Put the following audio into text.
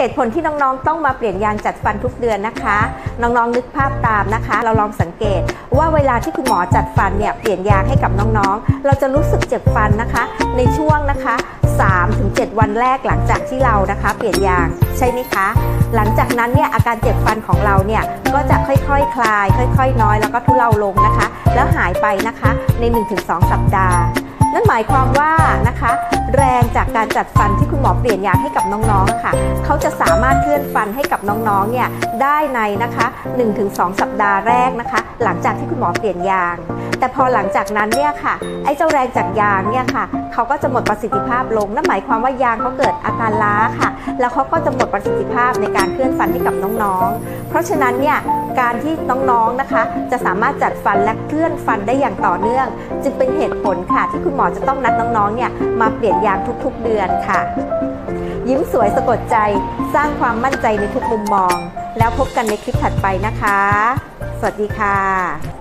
เหตุผลที่น้องๆ ต้องมาเปลี่ยนยางจัดฟันทุกเดือนนะคะ น้องๆ นึกภาพตามนะคะ เราลองสังเกตว่าเวลาที่คุณหมอจัดฟันเนี่ยเปลี่ยนยางให้กับน้องๆ เราจะรู้สึกเจ็บฟันนะคะ ในช่วงนะคะ 3-7 วันแรกหลังจากที่เรานะคะ เปลี่ยนยางใช่ไหมคะ หลังจากนั้นเนี่ยอาการเจ็บฟันของเราเนี่ยก็จะค่อยๆคคลาย ค่อยๆ น้อย แล้วก็ทุเลาลงนะคะ แล้วหายไปนะคะใน 1-2 สัปดาห์ นั่นหมายความว่า นะคะ แรงจากการจัดฟันที่คุณหมอเปลี่ยนยางให้กับน้องๆค่ะ เขาจะสามารถเคลื่อนฟันให้กับน้องๆเนี่ยได้ในนะคะ 1-2 สัปดาห์แรกนะคะ หลังจากที่คุณหมอเปลี่ยนยาง แต่พอหลังจากนั้นเนี่ยค่ะไอ้เจ้าแรงจากยางเนี่ยค่ะเขาก็จะหมดประสิทธิภาพลงนั่นหมายความว่ายางเขาเกิดอาการล้าค่ะ แล้วเขาก็จะหมดประสิทธิภาพในการเคลื่อนฟันให้กับน้องๆ เพราะฉะนั้นเนี่ยการที่น้องๆนะคะ จะสามารถจัดฟันและเคลื่อนฟันได้อย่างต่อเนื่อง จึงเป็นเหตุผลค่ะที่คุณหมอจะต้องนัดน้องๆเนี่ยมาเปลี่ยนยางทุกๆเดือนค่ะ ยิ้มสวยสะกดใจสร้างความมั่นใจในทุกมุมมอง แล้วพบกันในคลิปถัดไปนะคะ สวัสดีค่ะ